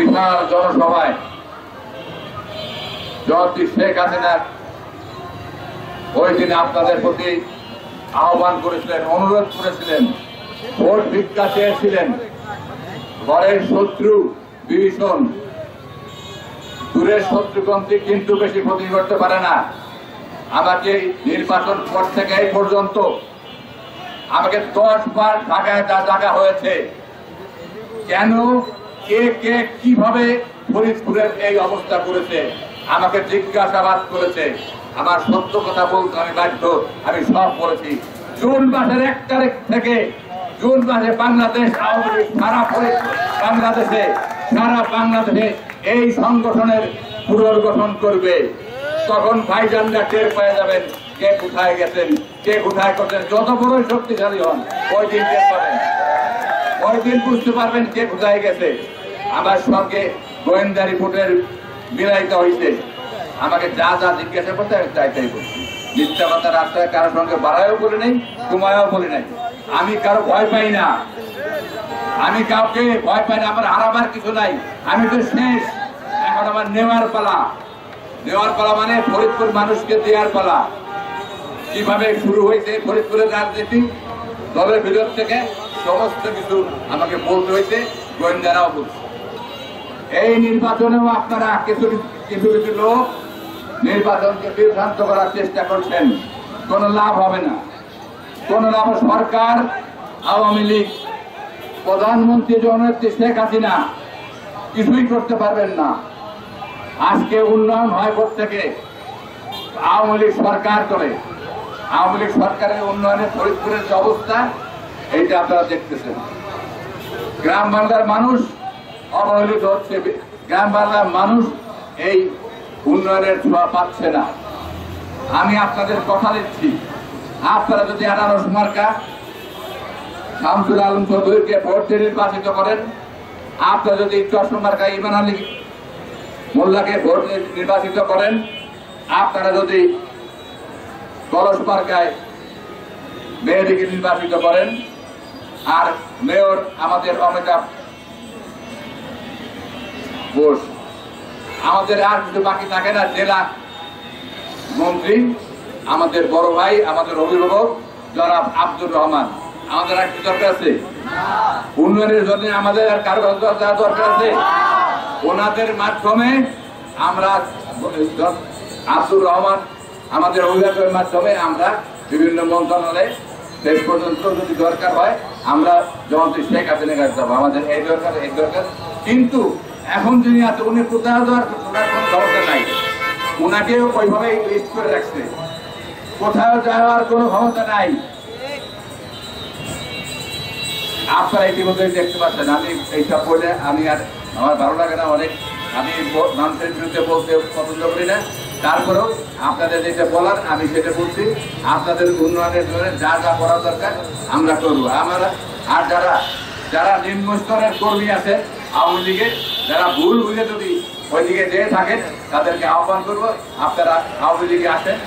বিশাল জনসভায়। জয়ন্তী শেখ হাসিনা ওই দিন আপনাদের প্রতি আহ্বান করেছিলেন, অনুরোধ করেছিলেন, ভোট ভিক্ষা চেয়েছিলেন। ঘরের শত্রু ভীষণ দূরের শত্রুকন্ত্রী কিন্তু বেশি ক্ষতি করতে পারে না। আমাকে নির্বাচন পর থেকে এই পর্যন্ত আমাকে দশ বার ঢাকায় যা ডাকা হয়েছে, কেন কে কে কীভাবে ফরিদপুরের এই অবস্থা করেছে? আমাকে জিজ্ঞাসাবাদ করেছে। আমার সত্য কথা বলতে আমি বাধ্য, আমি সব করেছি জুন মাসের এক তারিখ থেকে, জুন মাসে বাংলাদেশ আওয়ামী লীগ সারা বাংলাদেশে সারা বাংলাদেশে এই সংগঠনের পুনর্গঠন করবে। তখন ভাইজানরা টের পেয়ে যাবেন কে কোথায় গেছেন, কে কোথায় করছেন। যত বড়ই শক্তিশালী হন, ওই দিন টের পাবেন। ওই দিন বুঝতে পারবেন কে কোথায় গেছে। আমার সঙ্গে গোয়েন্দা রিপোর্টের মিলাইতে হইছে। আমাকে যা যা জিজ্ঞাসা করতে আমি তাই তাই বলছি মিথ্যা কথা রাস্তায় কারোর সঙ্গে বাড়ায়ও বলি নাই কমায়ও বলি নাই। আমি কারও ভয় পাই না। আমি কাউকে ভয় পাই না, আমার হারাবার কিছু নাই। আমি তো শেষ। এখন আমার নেওয়ার পালা। নেওয়ার পালা মানে ফরিদপুর মানুষকে দেওয়ার পালা। কীভাবে শুরু হয়েছে ফরিদপুরের রাজনীতি? দলের ভিতর থেকে সমস্ত কিছু আমাকে বলতে হয়েছে, গোয়েন্দারাও বলছে। এই নির্বাচনেও আপনারা কিছু কিছু কিছু লোক নির্বাচনকে বিভ্রান্ত করার চেষ্টা করছেন। কোনো লাভ হবে না। কোন লাভ সরকার, আওয়ামী লীগ, প্রধানমন্ত্রী জননেত্রী শেখ হাসিনা কিছুই করতে পারবেন না। আজকে উন্নয়ন হয় থেকে আওয়ামী লীগ সরকার করে। আওয়ামী লীগ সরকারের উন্নয়নে ফরিদপুরের যে অবস্থা, এইটা আপনারা দেখতেছেন। গ্রাম বাংলার মানুষ অবহেলিত হচ্ছে। গ্রাম বাংলার মানুষ এই উন্নয়নের ছোঁয়া পাচ্ছে না। আমি আপনাদের কথা দিচ্ছি। আপনারা যদি আনারস মার্কা শামসুল আলম চৌধুরীকে ভোট দিয়ে নির্বাচিত করেন, আপনারা যদি চশমা মার্কা ইমান আলী মোল্লাকে ভোট নির্বাচিত করেন, আপনারা যদি কলস মার্কায় মেয়েটিকে নির্বাচিত করেন, আর মেয়র আমাদের অমিতাভ ঘোষ আমাদের আর কিছু বাকি থাকে না, জেলা মন্ত্রী, আমাদের বড় ভাই, আমাদের অভিভাবক, জনাব আব্দুর রহমান। আমাদের আর কি দরকার আছে? উন্নয়নের জন্য আমাদের আর কারও দরকার আছে? ওনাদের মাধ্যমে আমরা আব্দুর রহমান, আমাদের অভিভাবকের মাধ্যমে আমরা বিভিন্ন মন্ত্রণালয়ে শেষ পর্যন্ত যদি দরকার হয়, আমরা জয়ন্তী শেখ হাসিনা কাছে যাব। আমাদের এই দরকার এই দরকার। কিন্তু এখন যিনি আছে উনি কোথাও যাওয়ার ওনার কোনো নাই। ওনাকেও ওইভাবে লিস্ট করে রাখছে। কোথাও যাওয়ার কোনো ক্ষমতা নাই। আপনারা ইতিমধ্যে দেখতে পাচ্ছেন, আমি এইসব বলে আমি আর আমার ভালো লাগে না অনেক। আমি মানুষের বিরুদ্ধে বলতে পছন্দ করি না। তারপরেও আপনাদের যেটা বলার, আমি সেটা বলছি। আপনাদের উন্নয়নের জন্য যা যা করা দরকার আমরা করব। আমরা আর যারা যারা নিম্ন স্তরের কর্মী আছে আওয়ামী লীগের যারা ভুল বুঝে যদি ওইদিকে যেয়ে থাকেন, তাদেরকে আহ্বান করব, আপনারা আওয়ামী লীগে আসেন।